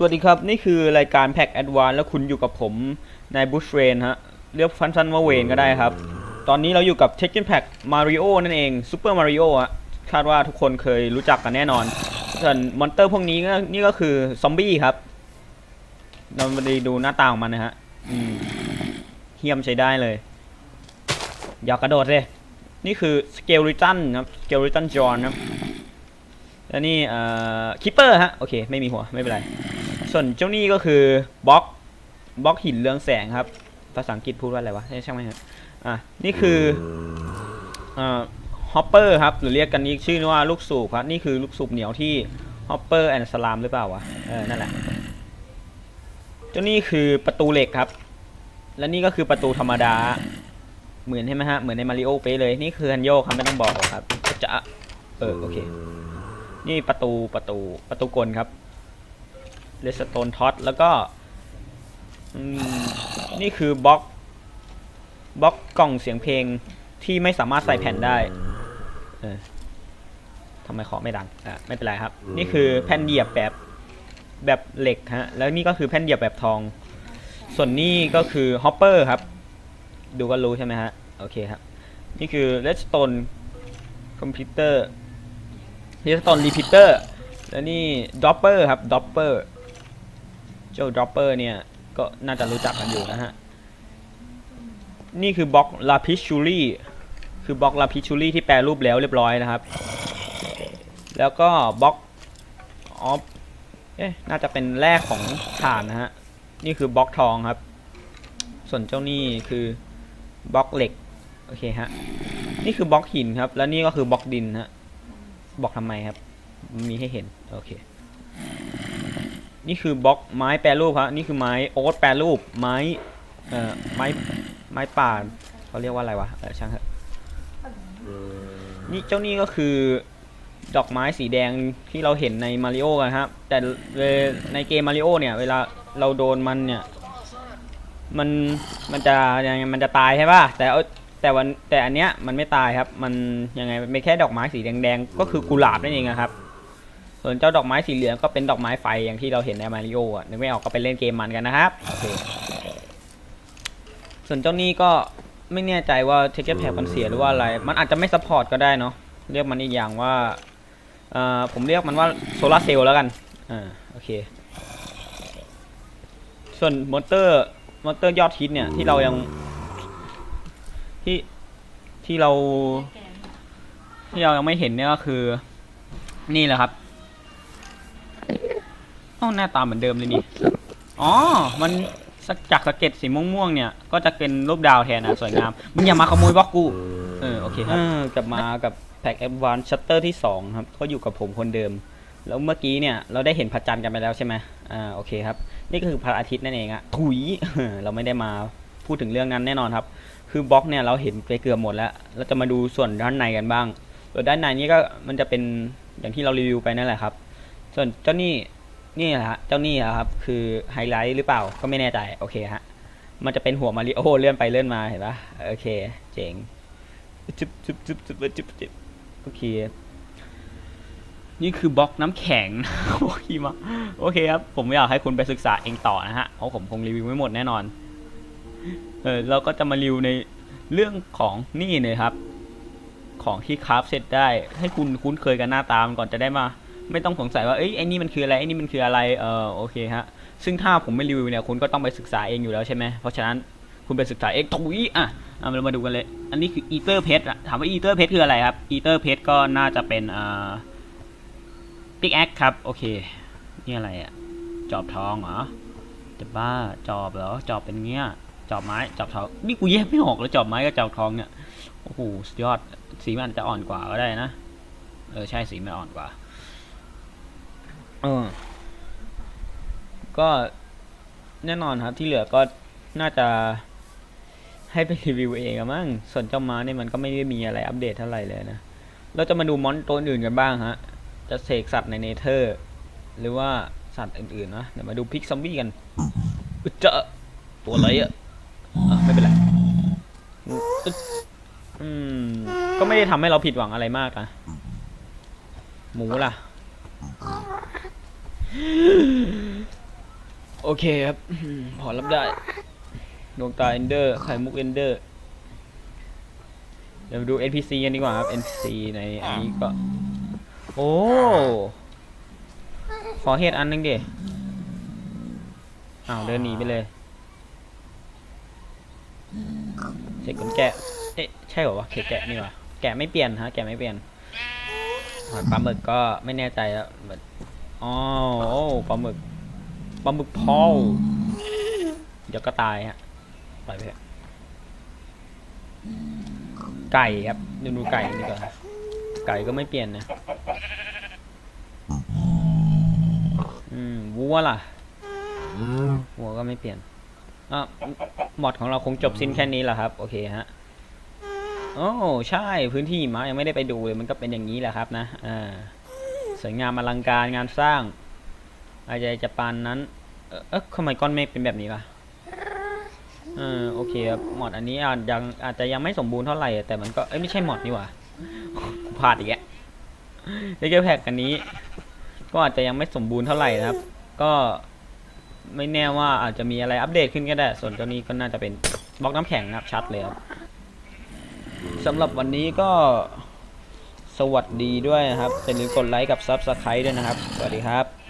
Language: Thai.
สวัสดีครับ นี่คือรายการแพ็กแอดวานแล้วคุณอยู่กับผมนายบุชเวนฮะเรียกฟันซันว่าเวนก็ได้ครับ ตอนนี้เราอยู่กับเทคเกนแพ็กมาริโอนั่นเองซูเปอร์มาริโอฮะคาดว่าทุกคนเคยรู้จักกันแน่นอนส่วนมอนเตอร์พวกนี้ก็นี่ก็คือซอมบี้ครับ เรามาดูหน้าตาของมันนะฮะเฮี้ยมใช้ได้เลย อย่ากระโดดเลยนี่คือสเกลริตันครับสเกลริตันจอห์นครับแล้วนี่เอ่อคิปเปอร์ฮะ โอเค ไม่มีหัว ไม่เป็นไร ส่วนเจ้านี่ก็คือบล็อกบล็อกหินเรืองแสงครับ ภาษาอังกฤษพูดว่าอะไรวะเอ้ยช่างมันเถอะอะนี่คืออ่อฮอปเปอร์ครับหรือเรียกกันนี้ชื่อว่าลูกสูบครับ นี่คือลูกสูบเหนียวที่ฮอปเปอร์แอนด์สลามหรือเปล่าวะเออนั่นแหละเจ้านี่คือประตูเหล็กครับ และนี่ก็คือประตูธรรมดา เหมือนใช่ไหมฮะเหมือนในมาริโอเป๊เลยนี่คือฮันโยครับไม่ต้องบอกหรอกครับจะเออโอเค นี่ประตูประตูประตูกลครับ เลสโตนท็อตแล้วก็นี่คือบล็อกบล็อกกล่องเสียงเพลงที่ไม่สามารถใส่แผ่นได้ทำไมขอไม่ดังอะไม่เป็นไรครับ นี่คือแผ่นเหยียบแบบแบบเหล็กฮะ แล้วนี่ก็คือแผ่นเหยียบแบบทอง ส่วนนี้ก็คือฮอปเปอร์ครับ ดูก็รู้ใช่ไหมฮะ โอเคครับ นี่คือเลสโตนคอมพิวเตอร์นี่ตอนรีพิเตอร์ แล้วนี่ดอปเปอร์ครับดอปเปอร์ เจ้าดอปเปอร์เนี่ย ก็น่าจะรู้จักกันอยู่นะฮะ นี่คือบล็อกลาพิชูรี่คือบล็อกลาพิชูรี่ที่แปลรูปแล้วเรียบร้อยนะครับ แล้วก็บล็อกออฟเอ๊ะน่าจะเป็นแรกของถ่านนะฮะ นี่คือบล็อกทองครับ ส่วนเจ้านี่คือบล็อกเหล็ก โอเคฮะ นี่คือบล็อกหินครับ แล้วนี่ก็คือบล็อกดินฮะ บอกทำไมครับ มีให้เห็น โอเค นี่คือบล็อกไม้แปรรูปครับนี่คือไม้โอ๊ตแปรรูปไม้เอ่อไม้ไม้ป่าเขาเรียกว่าอะไรวะเออช่างเถอะนี่เจ้านี่ก็คือดอกไม้สีแดงที่เราเห็นในมาริโอกันครับ แต่เในเกมมาริโอเนี่ย เวลาเราโดนมันเนี่ย มันมันจะยังไงมันจะตายใช่ป่ะแต่แต่วันแต่อันเนี้ยมันไม่ตายครับ มันยังไงไม่แค่ดอกไม้สีแดงๆ ก็คือกุหลาบนั่นเองอะครับ ส่วนเจ้าดอกไม้สีเหลืองก็เป็นดอกไม้ไฟอย่างที่เราเห็นในมาริโออะนึกไม่ออกก็ไปเล่นเกมมันกันนะครับโอเคส่วนเจ้านี้ก็ไม่แน่ใจว่าเทคเกอร์แพ็มันเสียหรือว่าอะไร มันอาจจะไม่ซัพพอร์ตก็ได้เนาะเรียกมันอีกอย่างว่าเอ่อผมเรียกมันว่าโซลาร์เซลล์แล้วกันอ่าโอเคส่วนมอเตอร์มอเตอร์ยอดฮิตเนี่ยที่เรายังที่ที่เราที่เรายังไม่เห็นเนี่ยก็คือ นี่แหละครับ อ้าวหน้าตาเหมือนเดิมเลยนี่ อ๋อ มันสักจากสะเก็ตสีม่วงๆเนี่ย ก็จะเป็นรูปดาวแทนนะสวยงาม มึงอย่ามาขโมยบล็อกกู เออ โอเคครับกลับมากับแพ็กแอดวานชัตเตอร์ที่ 2 ครับ ก็อยู่กับผมคนเดิม แล้วเมื่อกี้เนี่ย เราได้เห็นพระจันทร์กันไปแล้วใช่ไหมอ่า โอเคครับ นี่ก็คือพระอาทิตย์นั่นเองอะถุย เราไม่ได้มาพูดถึงเรื่องนั้นแน่นอนครับ คือบล็อกเนี่ยเราเห็นไปเกือบหมดแล้ว เราจะมาดูส่วนด้านในกันบ้างส่วนด้านในนี้ก็มันจะเป็นอย่างที่เรารีวิวไปนั่นแหละครับ ส่วนเจ้านี่ นี่แหละฮะเจ้านี่อะครับ คือไฮไลท์หรือเปล่าก็ไม่แน่ใจโอเคฮะมันจะเป็นหัวมาริโอเลื่อนไปเลื่อนมาเห็นปะโอเค เจ๋งจุ๊บจุ๊บจุ๊บจุ๊บจุ๊บจุ๊บโอเคนี่คือบล็อกน้ำแข็งโอเคมาโอเคครับ ผมอยากให้คุณไปศึกษาเองต่อนะฮะเพราะผมคงรีวิวไม่หมดแน่นอน เออเราก็จะมารีวิวในเรื่องของนี่เลยครับ ของที่คราฟเสร็จได้ ให้คุณคุ้นเคยกันหน้าตามนก่อนจะได้มา ไม่ต้องสงสัยว่าเอ้ยไอ้นี่มันคืออะไรไอ้นี่มันคืออะไรเออโอเคฮะซึ่งถ้าผมไม่รีวิวเนี่ยคุณก็ต้องไปศึกษาเองอยู่แล้วใช่ไหมเพราะฉะนั้นคุณไปศึกษาเองถุยอะเรามาดูกันเลย อันนี้คืออีเตอร์เพชรถามว่าอีเตอร์เพชรคืออะไรครับอีเตอร์เพชรก็น่าจะเป็นอ่าปิกแอคครับโอเคนี่อะไรอะจอบทองเหรอจะบ้าจอบเหรอจอบเป็นเงี้ยจอบไม้จอบทองนี่กูแยกไม่ออกเลยจอบไม้กับจอบทองเนี่ยโอ้โหสุดยอดสีมันจะอ่อนกว่าก็ได้นะเออใช่สีมันอ่อนกว่า เออ ก็แน่นอนครับ ที่เหลือก็น่าจะให้ไปรีวิวเองอะมั้งส่วนเจ้าม้าเนี่ยมันก็ไม่ได้มีอะไรอัปเดตเท่าไหร่เลยนะ เราจะมาดูมอนตัวอื่นกันบ้างฮะ จะเสกสัตว์ในเนเธอร์ หรือว่าสัตว์อื่นๆนะ เดี๋ยวมาดูพิกซอมบี้กันเจอตัวอะไรอะอะไม่เป็นไร อืม ก็ไม่ได้ทำให้เราผิดหวังอะไรมากอะหมูล่ะ โอเคครับพอรับได้ ดวงตาเอนเดอร์ไข่มุกเอนเดอร์ เดี๋ยวมาดู NPC กันดีกว่าครับ NPC ในอันนี้ก็ โอ้ ขอเหตุอันหนึงดิอ้าวเดินหนีไปเลย เสกขนแกะ เอ๊ะ ใช่เหรอวะเขตแกะนี่วะแกะไม่เปลี่ยนฮะ แกะไม่เปลี่ยนหอยปลาหมึกก็ไม่แน่ใจแล้ว อ๋อโอ้ปลาหมึกปลาหมึกพอลเดี๋ยวก็ตายฮะปล่อยไปไก่ครับดูดูไก่นี่ก่อนไก่ก็ไม่เปลี่ยนนะอืมวัวล่ะวัวก็ไม่เปลี่ยนอะหมดของเราคงจบสิ้นแค่นี้แหละครับ โอเคฮะโอ้ใช่พื้นที่หมายังไม่ได้ไปดูเลยมันก็เป็นอย่างนี้แหละครับนะอ่า สวยงามอลังการงานสร้างอาจจะจะปานนั้นเอ๊ะเอ๊ะทำไมก้อนเมฆเป็นแบบนี้ล่ะเออโอเคครับหมอดอันนี้อาจยังอาจจะยังไม่สมบูรณ์เท่าไหร่ แต่มันก็เอ้ยไม่ใช่หมอดนี่หว่ากูพลาดอีกแล้วเลเกอร์แพ็กอันนี้ ก็อาจจะยังไม่สมบูรณ์เท่าไหร่นะครับ ก็ไม่แน่ว่าอาจจะมีอะไรอัปเดตขึ้นก็ได้ ส่วนตัวนี้ก็น่าจะเป็นบล็อกน้ำแข็งนะครับชัดเลยครับสำหรับวันนี้ก็ สวัสดีด้วยนะครับอย่าลืมกดไลค์กับซับสไครต์ด้วยนะครับ สวัสดีครับ